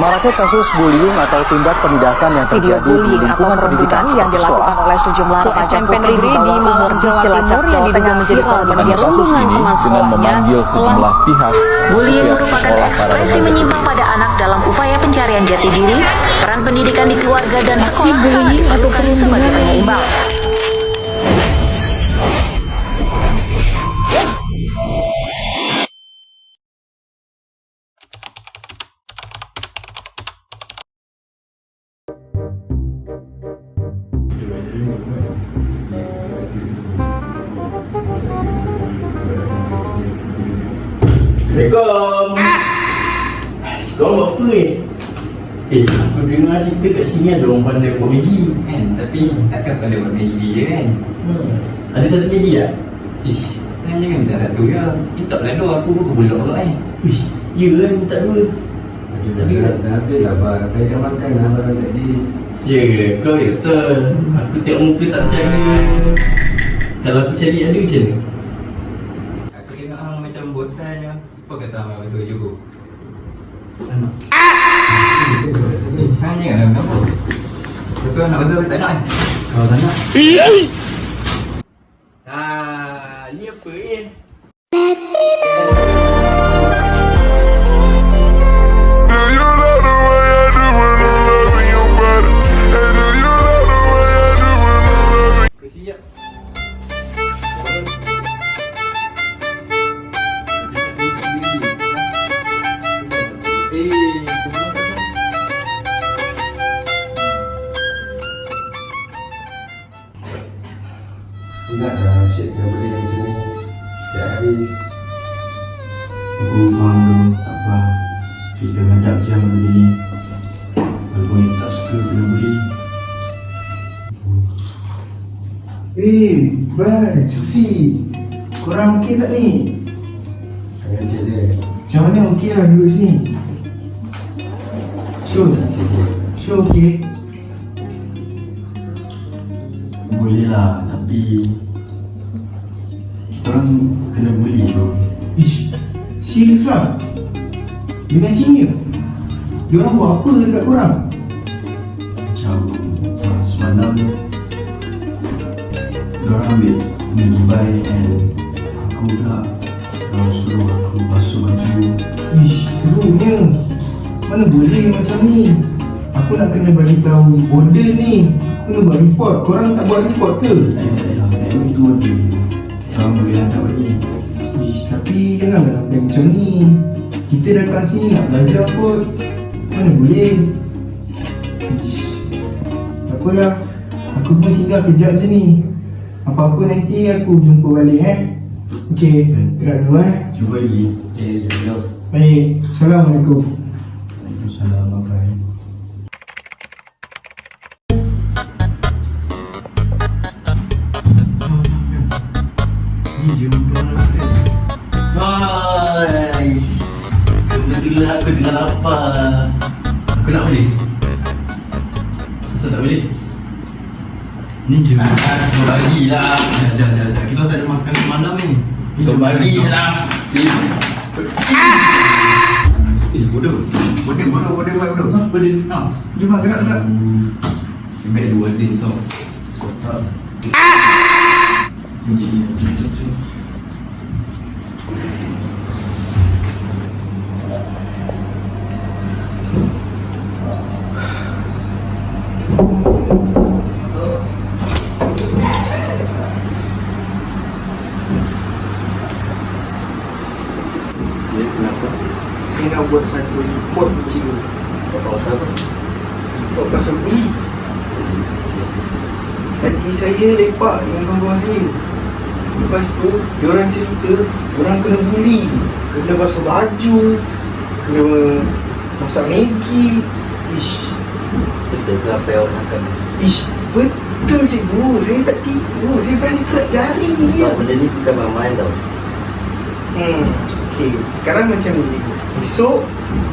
Maraknya kasus bullying atau tindak penindasan yang terjadi di lingkungan pendidikan yang dilakukan sekolah oleh sejumlah remaja SMP putri negeri di di bawah Malang, umur di Jawa Cilacap, Timur yang Jawa Tengah menjadi korban di kasus ini dengan memanggil sejumlah pihak Bullying merupakan ekspresi menyimpang pada anak dalam upaya pencarian jati diri, peran pendidikan di keluarga dan sekolah bullying atau diperlukan sebagai penyeimbang. Assalamualaikum. Kau buat apa ni? Eh, aku dengar cerita kat sini ada orang pandai buat Maggi. kan tapi takkan pandai buat Maggi je kan Hmm. Ada satu Maggi tak? ish kan jangan minta satu je minta lah dua aku pun kebulak pula kan Wih, ya kan minta dua. Dah, dah, dah habis lah abang. Saya dah makan lah barang tadi. Ya ke? Kau ya betul. Aku tengok muka tak percaya. Kalau aku cari ada macam mana? aku tengok hang macam bosan je apa kata hang masuk Johor Anak. eh hang jangan lah kenapa Pasal nak masuk tak nak eh Kau tak nak? Aku faham tu, tak apa Kita hadap je benda ni Walaupun yang tak suka kena beli Eh, Bai, Sufi Korang okey tak ni? Saya okey je. Macam mana okey lah duduk sini? Sure? Sure okey? Boleh lah, tapi lah? Dengan senior? Diorang buat apa dekat korang? Macam semalam Diorang ambil Maggi buy and Aku pula Diorang suruh aku basuh baju Ish, teruknya Mana boleh macam ni? Aku nak kena bagi tahu order ni Aku kena buat report, korang tak buat report ke? Tak payah, tak payah itu ada Diorang boleh hantar balik tapi janganlah sampai macam ni. Kita datang sini nak belajar kot. Mana boleh? Ish, tak apalah Aku pun singgah kejap je ni. Apa-apa nanti aku jumpa balik eh. Okey, gerak dulu eh. Cuba lagi. Okey, jom. Baik, Assalamualaikum. Waalaikumsalam. Bye-bye Aku nak beli. Kenapa tak boleh? ni je Ah, semua bagilah. Sekejap, sekejap, sekejap. kita tak ada makan malam ni Ni Kau cuma bagilah Eh, bodoh. Bodoh, bodoh, bodoh, bodoh, bodoh. Apa dia? Ha, jom lah, gerak, gerak Sebab dua din tau. Kotak. Ini Jom, jom, Pasal beli Tadi saya lepak dengan kawan-kawan saya Lepas tu, diorang cerita Diorang kena bully Kena basuh baju Kena masak Maggi Ish, Betul ke apa yang awak cakap? ish Betul cikgu, saya tak tipu Saya berani kerak jari je Sebab benda ni bukan main-main tau. Hmm, okay. Sekarang macam ni cikgu. Esok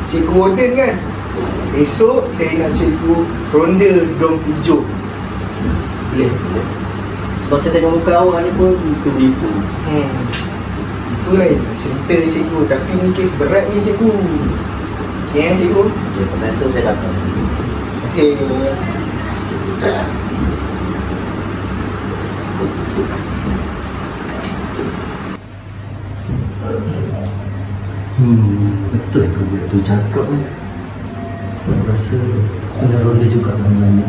cikgu order kan? Esok saya nak cikgu ronda dom tujuh. Boleh, boleh. Sebab saya tengok muka awak ni pun muka menipu. Hmm. Itu lain cerita cikgu. Tapi ni kes berat ni cikgu. Okey kan cikgu? Okey, petang esok saya datang. Terima kasih. Hmm, betul ke budak tu cakap ni? Aku rasa aku kena ronda juga dengan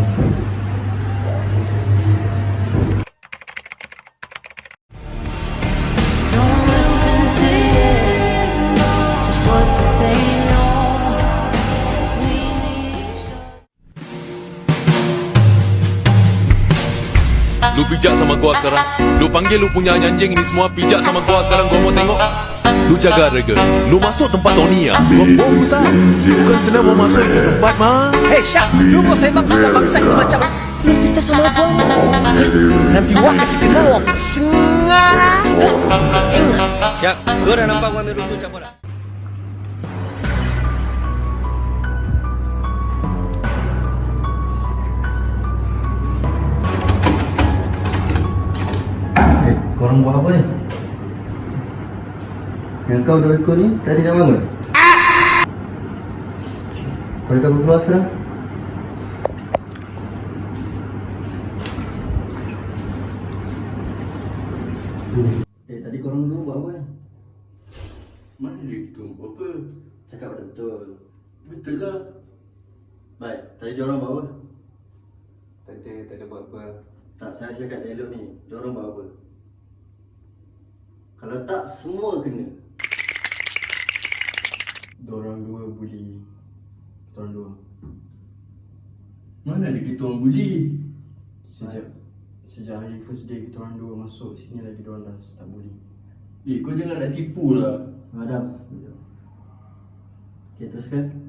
Lu pijak sama gua sekarang. Lu panggil lu punya anjing ini semua Pijak sama gua sekarang. Gua mau tengok. Lu jaga harga Lu masuk tempat Tony ya? Gua bom tak Bukan senang mau masuk itu tempat mah Hei Syak, lu mau sembang sama bangsa ini macam Lu cerita sama abang Nanti wak kasih wak Sengar Ingat. Syak, lu dah nampak gua ambil rumput campur korang buat apa ni? Yang kau dua ekor ni tadi dah bangun? Kau dah takut keluar sekarang? Eh, tadi korang dua buat apa ni? Mana dia kita buat apa? Cakap betul-betul. Betul lah. Baik, tadi diorang buat apa? Tadi tak ada buat apa. Tak, saya cakap dialog ni. Diorang buat apa? Kalau tak, semua kena. Diorang dua bully Diorang dua Mana ada kita orang bully? Sejak Sejak hari first day kita orang dua masuk sini lagi diorang dah start bully Eh, kau jangan nak tipu lah. Madam. Okay, teruskan.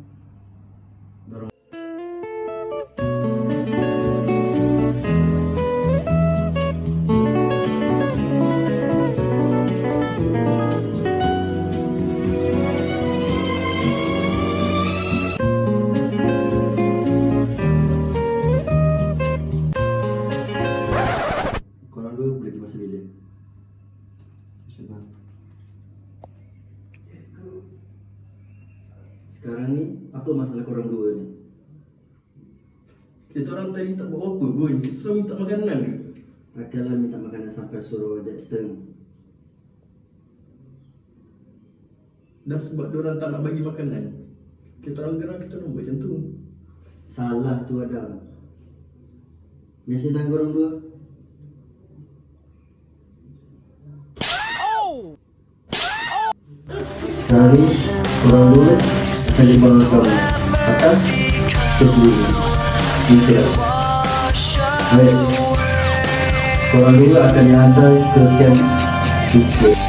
Sekarang ni, apa masalah korang dua ni? Kita orang tadi tak buat apa pun. Kita orang minta makanan ke? Takkanlah minta makanan sampai suruh Jackson. Dan sebab orang tak nak bagi makanan. Kita orang gerak kita orang buat macam tu. Salah tu Adam. Mesej tangan korang dua. Sekarang ni, korang sekali korang kawan. Atas, dulu. Kita. Baik. Dua akan dihantar ke camp Tuesday.